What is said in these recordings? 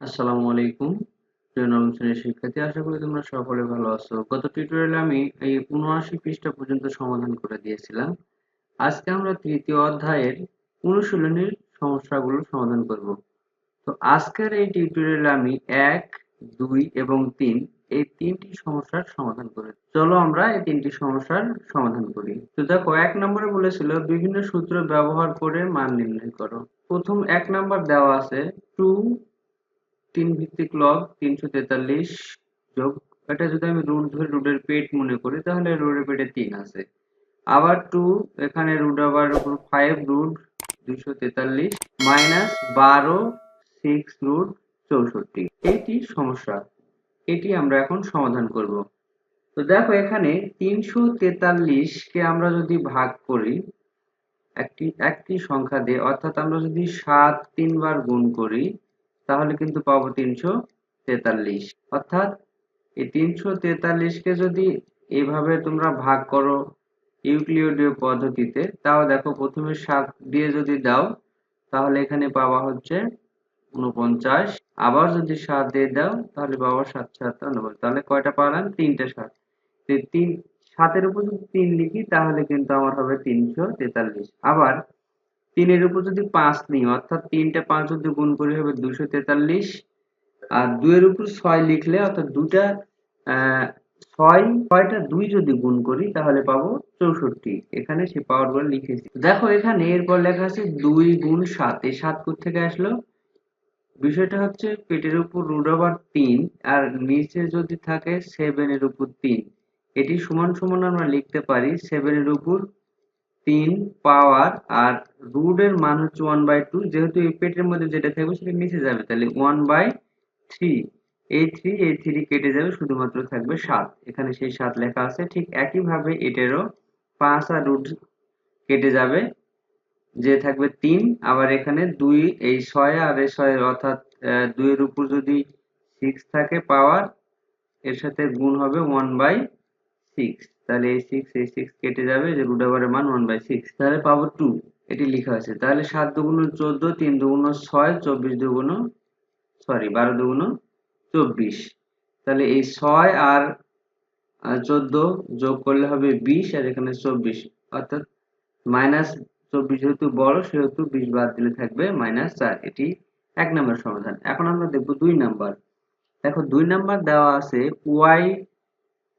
আসসালামু আলাইকুম। প্রিয় নবম শ্রেণির শিক্ষার্থী, আশা করি তোমরা সকলে ভালো আছো। গত টিউটোরিয়ালে আমি এই উনআশি পৃষ্ঠা পর্যন্ত সমাধান করে দিয়েছিলাম। আজকে আমরা তৃতীয় অধ্যায়ের অনুশীলনীর সমস্যাগুলো সমাধান করব। তো আজকের এই টিউটোরিয়ালে আমি এক, দুই এবং তিন, এই তিনটি সমস্যার সমাধান করে চলো আমরা এই তিনটি সমস্যার সমাধান করি। তো দেখো, এক নম্বরে বলেছিল, বিভিন্ন সূত্র ব্যবহার করে মান নির্ণয় করো। প্রথম এক নাম্বার দেওয়া আছে টু তিন ভিত্তিক লগ তিনশো তেতাল্লিশ যোগ, এটা যদি আমি রুট ধরে রুটের পেট মনে করি, তাহলে রুটের পেটে তিন আছে। আবার টু এখানে রুট আবার ফাইভ রুট দুশো তেতাল্লিশ মাইনাস বারো সিক্স রুট চৌষট্টি। এইটি সমস্যা। এটি আমরা এখন সমাধান করব। তো দেখো এখানে তিনশো তেতাল্লিশ কে আমরা যদি ভাগ করি, একটি একটি সংখ্যা দিয়ে, অর্থাৎ আমরা যদি সাত তিনবার গুণ করি তাহলে কিন্তু পাবো তিনশো তেতাল্লিশ। অর্থাৎ এই তিনশো তেতাল্লিশকে যদি এভাবে তোমরা ভাগ করো ইউক্লিডীয় পদ্ধতিতে, তাও দেখো প্রথমে সাত দিয়ে যদি দাও, তাহলে এখানে পাওয়া হচ্ছে উনপঞ্চাশ আবার যদি সাত দিয়ে দাও, তাহলে পাওয়া সাত সাত নব্বই। তাহলে কয়টা পালাম? তিনটে সাত। তিন, সাতের উপর যদি তিন লিখি, তাহলে কিন্তু আমার হবে তিনশো তেতাল্লিশ। আবার তিনের উপর যদি পাঁচ নিই, অর্থাৎ তিনটা পাঁচ যদি গুণ করি হবে দুশো তেতাল্লিশ। আর দুইয়ের উপর ছয় লিখলে, অর্থাৎ দুটা ছয়, ছয়টা দুই যদি গুণ করি, তাহলে পাবো চৌষট্টি। এখানে সে পাওয়ারগুলো লিখেছি। দেখো এখানে এরপর লেখা আছে দুই গুণ সাত। এই সাত থেকে আসলো? বিষয়টা হচ্ছে পেটের উপর রুট ওভার তিন আর নিচে যদি থাকে সেভেনের উপর তিন। এটি সমান সমান আমরা লিখতে পারি সেভেনের উপর তিন, পাওয়ার আর রুট এর মান হচ্ছে ওয়ান বাই টু যেহেতু এই পেটের মধ্যে যেটা থাকবে সেটা মিশে যাবে, তাহলে ওয়ান বাই থ্রি এই থ্রি এই থ্রি কেটে যাবে, শুধুমাত্র থাকবে সাত। এখানে সেই সাত লেখা আছে, ঠিক একইভাবে এটারও পাঁচ আর রুট কেটে যাবে, যে থাকবে তিন। আবার এখানে দুই, এই ছয় আর এই ছয়, অর্থাৎ দুইয়ের উপর যদি সিক্স থাকে, পাওয়ার, এর সাথে গুণ হবে ওয়ান বাই সিক্স তাহলে এই সিক্স এই সিক্স কেটে যাবে, যে রুট ওভারের মান ওয়ান বাই সিক্স তাহলে পাবো টু এটি লেখা আছে। তাহলে সাত দুগুণ চোদ্দ, তিন দুগুণ ছয়, চব্বিশ দুগুণ সরি বারো দুগুণ চব্বিশ। তাহলে এই ছয় আর চোদ্দ যোগ করলে হবে বিশ, আর এখানে চব্বিশ। অর্থাৎ মাইনাস চব্বিশ যেহেতু বড়, সেহেতু বিশ বাদ দিলে থাকবে মাইনাস চার। এটি এক নম্বর সমাধান। এখন আমরা দেখব দুই নাম্বার দেখো দুই নাম্বার দেওয়া আছে ওয়াই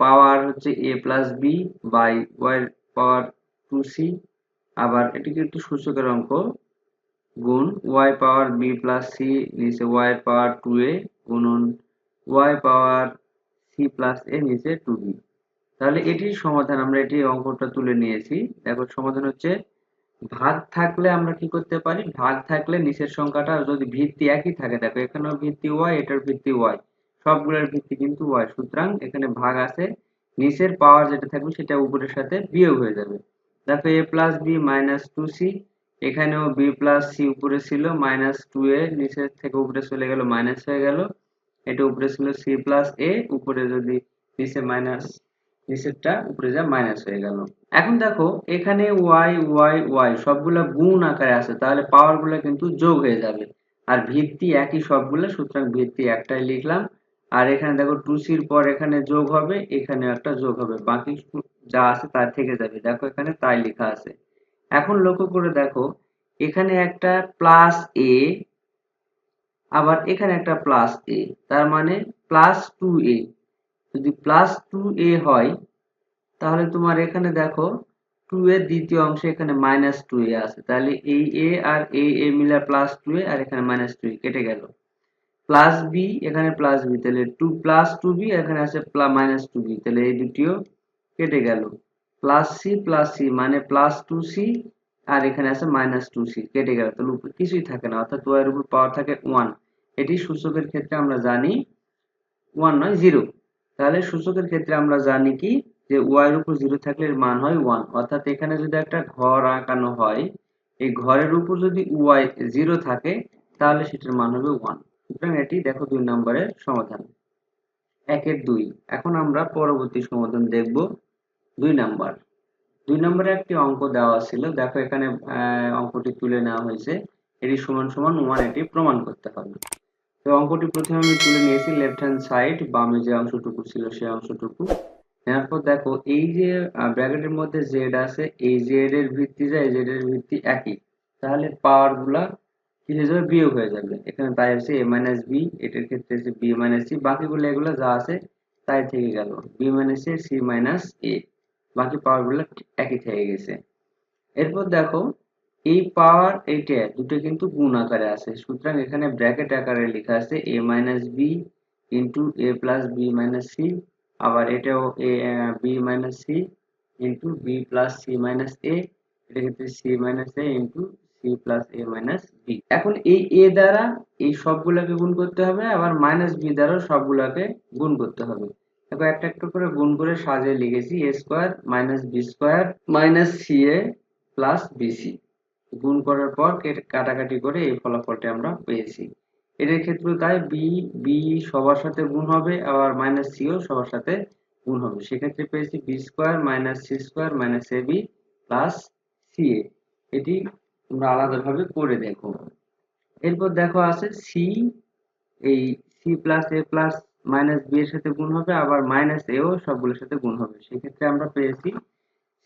পাওয়ার হচ্ছে a plus b by y power two c. আবার এটি কিন্তু সূচকের অঙ্ক গুণ y power b plus c নিচে ওয়াই পাওয়ার টু এ গুণন y power c plus a নিচে টু বি। তাহলে এটির সমাধান, আমরা এটি অঙ্কটা তুলে নিয়েছি। দেখো, সমাধান হচ্ছে ভাগ থাকলে আমরা কি করতে পারি? ভাগ থাকলে নিচের সংখ্যাটা যদি ভিত্তি একই থাকে, দেখো এখানেও ভিত্তি ওয়াই, এটার ভিত্তি ওয়াই। সবগুলোর ভিত্তি কিন্তু ওয়াই সুতরাং এখানে ভাগ আছে। নিচের পাওয়ার যেটা থাকবে সেটা উপরের সাথে বিয়োগ হয়ে যাবে। দেখো a plus b minus two c এখানেও বি প্লাস সি উপরে ছিল মাইনাস টু এ নিচের থেকে উপরে চলে গেল মাইনাস হয়ে গেল। এটা উপরে ছিল সি প্লাস এ উপরে যদি নিচে মাইনাস নিচেরটা উপরে যা মাইনাস হয়ে গেল। এখন দেখো, এখানে ওয়াই ওয়াই ওয়াই সবগুলা গুণ আকারে আছে, তাহলে পাওয়ারগুলা কিন্তু যোগ হয়ে যাবে। আর ভিত্তি একই সবগুলো, সুতরাং ভিত্তি একটাই লিখলাম। আর এখানে দেখো টু সির পর এখানে যোগ হবে এখানে একটা যোগ হবে। বাকি যা আছে তার থেকে যাবে। দেখো এখানে তাই লেখা আছে। এখন লক্ষ্য করে দেখো, এখানে একটা প্লাস এ আবার এখানে একটা প্লাস এ তার মানে প্লাস টু এ যদি প্লাস টু এ হয়, তাহলে তোমার এখানে দেখো টু এর দ্বিতীয় অংশে এখানে মাইনাস টু এ আছে। তাহলে এই এ আর এ এ মিলে প্লাস টু এ আর এখানে মাইনাস টু এ কেটে গেল। প্লাস বি এখানে প্লাস বি তাহলে টু প্লাস টু বি এখানে আছে মাইনাস টু বি তাহলে এই দুটিও কেটে গেল। প্লাস সি প্লাস সি মানে প্লাস টু সি আর এখানে আছে মাইনাস টু সি কেটে গেল। তাহলে উপরে কিছুই থাকে না, অর্থাৎ ওয়াই এর উপর পাওয়ার থাকে ওয়ান এটি সূচকের ক্ষেত্রে আমরা জানি ওয়ান নয় জিরো তাহলে সূচকের ক্ষেত্রে আমরা জানি কি, যে ওয়াই এর উপর জিরো থাকলে মান হয় ওয়ান অর্থাৎ এখানে যদি একটা ঘর আঁকানো হয়, এই ঘরের উপর যদি ওয়াই জিরো থাকে, তাহলে সেটার মান হবে ওয়ান সুতরাং এটি দেখো দুই নম্বরের সমাধান। একের দুই। এখন আমরা পরবর্তী সমাধান দেখব দুই নাম্বার। দুই নম্বরে একটি অঙ্ক দেওয়া ছিল। দেখো এখানে অঙ্কটি তুলে নেওয়া হয়েছে। এটি সমান সমান ওয়ান এটি প্রমাণ করতে হবে। তো অঙ্কটি প্রথমে আমি তুলে নিয়েছি লেফট হ্যান্ড সাইড বামে যে অংশটুকু ছিল সেই অংশটুকু। নেওয়ার পর দেখো এই যে ব্র্যাকেটের মধ্যে জেড আছে, এই জেড এর ভিত্তি যায় জেড এর ভিত্তি একই। তাহলে পাওয়ারগুলা কি হয়ে যাবে বিয়োগ হয়ে যাবে। এখানে তাই আছে এ মাইনাস বি এটার ক্ষেত্রে আছে বি মাইনাস সি বাকিগুলো এগুলো যা আছে, তাই থেকে গেল। B minus a c minus a বাকি পাওয়ারগুলো একই থেকে গেছে। এরপর দেখো, এই পাওয়ার এইটা দুটো কিন্তু গুণ আকারে আছে। সুতরাং এখানে ব্র্যাকেট আকারে লেখা আছে a minus b into a plus b minus c আবার এটাও a b minus c into b plus c minus a এটা ক্ষেত্রে c minus a into c plus a minus b এখন এই এ দ্বারা এই সবগুলোকে গুণ করতে হবে, আবার মাইনাস বি দ্বারাও সবগুলোকে গুণ করতে গুণ করার পর কাটাকাটি করে এই ফলাফলটা আমরা পেয়েছি। এটার ক্ষেত্রে তাই বি বি সবার সাথে গুণ হবে, আবার মাইনাস সিও সবার সাথে গুণ হবে। সেক্ষেত্রে পেয়েছি b square minus c square minus a b plus c a এটি তোমরা আলাদাভাবে করে দেখো। এরপর দেখো আছে সি এই c plus a plus minus b এর সাথে গুণ হবে, আবার মাইনাস এও সবগুলোর সাথে গুণ হবে। সেক্ষেত্রে আমরা পেয়েছি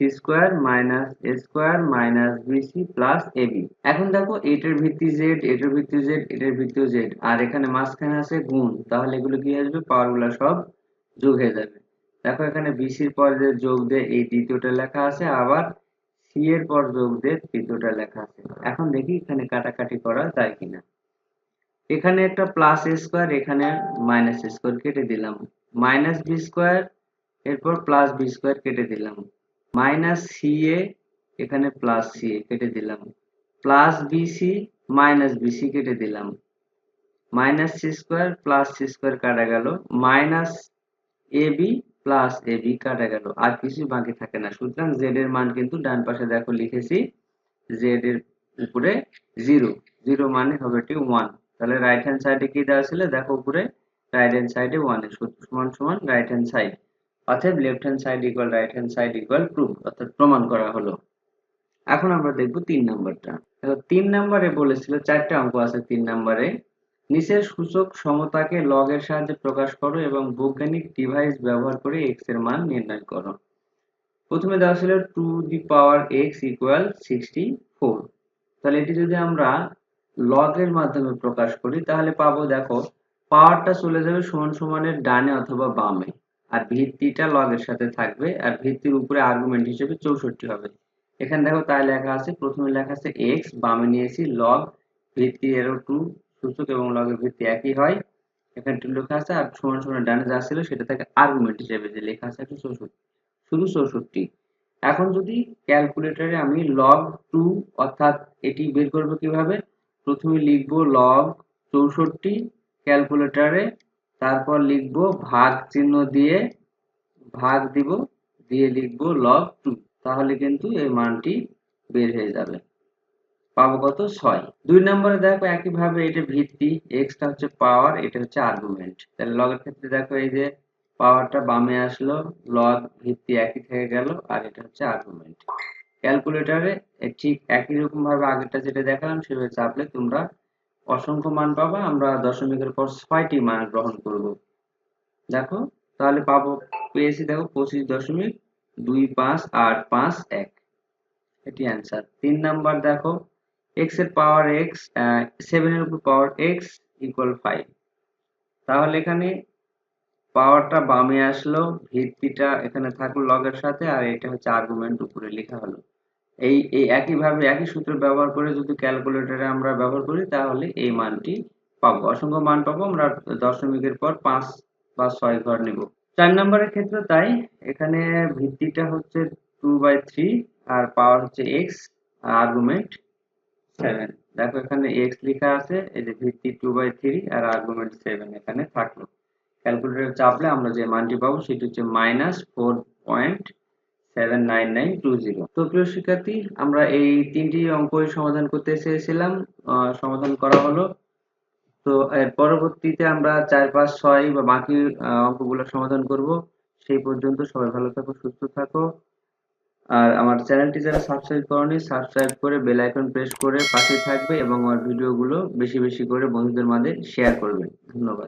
c square minus a square minus b c plus a b এখন দেখো এটার ভিত্তি জেড এটার ভিত্তি জেড এটার ভিত্তি জেড আর এখানে মাঝখানে আছে গুণ, তাহলে এগুলো কি আসবে? পাওয়ারগুলো সব যোগ হয়ে যাবে। দেখো এখানে বিসির পর যে যোগ দিয়ে, এই দ্বিতীয়টা লেখা আছে, আবার সি এর পর যোগ দিয়ে তৃতীয়টা লেখা আছে। এখন দেখি এখানে কাটাকাটি করা যায় কিনা। এখানে একটা প্লাস স্কোয়ার এখানে মাইনাস স্কোয়ার কেটে দিলাম। মাইনাস বি স্কোয়ার এরপর প্লাস বি স্কোয়ার কেটে দিলাম। মাইনাস সি এ এখানে প্লাস সি এ কেটে দিলাম। প্লাস বিসি মাইনাস বিসি কেটে দিলাম। Minus c square plus c square কাটা গেল। Minus a b plus a b কাটা গেল। আর কিছু বাকি থাকে না। সুতরাং জেড এর মান কিন্তু ডান পাশে দেখো লিখেছি জেড এর উপরে জিরো জিরো মানে হবে এটি ওয়ান তাহলে রাইট হ্যান্ড সাইডে কি দেওয়া ছিল? দেখো উপরে রাইট হ্যান্ড সাইডে ওয়ান সমান সমান রাইট হ্যান্ড সাইড অতএব left hand side equal right hand side equal proof অর্থাৎ প্রমাণ করা হলো। এখন আমরা দেখব তিন নাম্বারটা তিন নাম্বারে বলেছিল, চারটে অঙ্ক আছে তিন নাম্বারে নিচের সূচক সমতাকে লগ এর সাহায্যে প্রকাশ করো এবং বৈজ্ঞানিক ডিভাইস ব্যবহার করে এক্সের মান নির্ণয় করো। প্রথমে দেওয়া ছিল two the power x equal sixty four তাহলে এটি যদি আমরা লগ এর মাধ্যমে প্রকাশ করি, তাহলে পাবো দেখো পাওয়ারটা চলে যাবে সমান সমানের ডানে অথবা বামে, আর ভিত্তিটা লগের সাথে থাকবে, আর ভিত্তির উপরে আর্গুমেন্ট হিসেবে চৌষট্টি হবে। এখানে দেখো তাই লেখা আছে, প্রথমে লেখা আছে এক্স বামে নিয়েছি লগ ভিত্তি এরো টু সূচক এবং লগের ভিত্তি একই হয়। এখানে টু লেখা আছে আর সমান সমান ডানে যা ছিল সেটা থাকে আর্গুমেন্ট হিসেবে যে লেখা আছে একশো চৌষট্টি। শুধু চৌষট্টি। এখন যদি ক্যালকুলেটরে আমি লগ টু অর্থাৎ এটি বের করব কীভাবে? প্রথমে লিখব লগ চৌষট্টি ক্যালকুলেটরে তারপর লিখব ভাগ চিহ্ন দিয়ে, ভাগ দিব, দিয়ে লিখব লগ টু তাহলে কিন্তু এই মানটি বের হয়ে যাবে। পাবো কত? ছয়। দুই নম্বরে দেখো একইভাবে এটা ভিত্তি এক্সটা হচ্ছে পাওয়ার এটা হচ্ছে আর্গুমেন্ট তাহলে লগের ক্ষেত্রে দেখো এই যে পাওয়ারটা বামে আসলো লগ ভিত্তি একই থেকে গেল, আর এটা হচ্ছে আর্গুমেন্ট ক্যালকুলেটরে ঠিক একই রকম ভাবে আগেরটা যেটা দেখালাম, সেভাবে চাপলে তোমরা অসংখ্য মান পাবা, আমরা দশমিকের পর ছয়টি মান গ্রহণ করব। দেখো, তাহলে পাবো, পেয়েছি দেখো পঁচিশ দশমিক দুই পাঁচ আট পাঁচ এক। এটি অ্যান্সার তিন নাম্বার দেখো এক্সের পাওয়ার এক্স সেভেন এর উপর পাওয়ার এক্স ইকুয়াল ফাইভ তাহলে এখানে পাওয়ারটা বামে আসলো, ভিত্তিটা এখানে থাকল লগের সাথে, আর এটা হচ্ছে আর্গুমেন্ট উপরে লেখা হলো। এই এই একইভাবে, একই সূত্র ব্যবহার করে যদি ক্যালকুলেটরে আমরা ব্যবহার করি, তাহলে এই মানটি পাবো। অসংখ্য মান পাবো, আমরা দশমিকের পর পাঁচ বা ছয় ঘর নেব। চার নম্বরের ক্ষেত্রে তাই, এখানে ভিত্তিটা হচ্ছে টু বাই থ্রি আর পাওয়ার হচ্ছে এক্স আর আর্গুমেন্ট সেভেন দেখো এখানে এক্স লেখা আছে, এই যে ভিত্তি টু বাই থ্রি আর আর্গুমেন্ট সেভেন এখানে থাকল। ক্যালকুলেটর চাপলে আমরা যে মানটি পাবো সেটি হচ্ছে minus four point seven nine nine two zero তো প্রিয় শিক্ষার্থী, আমরা এই তিনটি অঙ্কই সমাধান করতে চেয়েছিলাম সমাধান করা হলো। তো এর পরবর্তীতে আমরা চার, পাঁচ, ছয় বা বাকি অঙ্কগুলো সমাধান করব। সেই পর্যন্ত সবাই ভালো থাকো, সুস্থ থাকো। আর আমার চ্যানেলটি যারা সাবস্ক্রাইব করনি সাবস্ক্রাইব করে বেল আইকন প্রেস করে পাশে থাকবে এবং আমার ভিডিওগুলো বেশি বেশি করে বন্ধুদের মাঝে শেয়ার করবে। ধন্যবাদ।